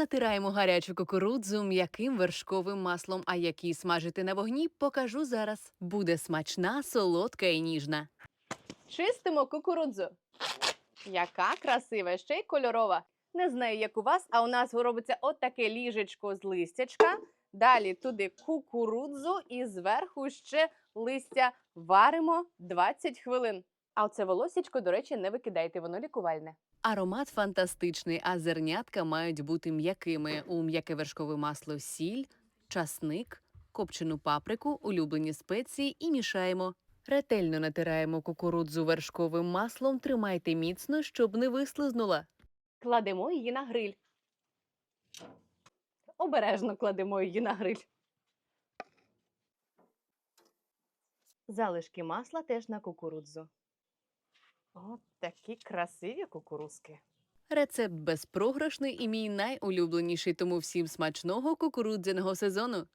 Натираємо гарячу кукурудзу м'яким вершковим маслом, а які смажити на вогні, покажу зараз. Буде смачна, солодка і ніжна. Чистимо кукурудзу. Яка красива, ще й кольорова. Не знаю, як у вас, а у нас робиться отаке ліжечко з листячка. Далі туди кукурудзу і зверху ще листя варимо 20 хвилин. А оце волосічко, до речі, не викидайте, воно лікувальне. Аромат фантастичний, а зернятка мають бути м'якими. У м'яке вершкове масло сіль, часник, копчену паприку, улюблені спеції і мішаємо. Ретельно натираємо кукурудзу вершковим маслом, тримайте міцно, щоб не вислизнула. Кладемо її на гриль. Обережно кладемо її на гриль. Залишки масла теж на кукурудзу. От такі красиві кукурузки. Рецепт безпрограшний і мій найулюбленіший, тому всім смачного кукурудзяного сезону.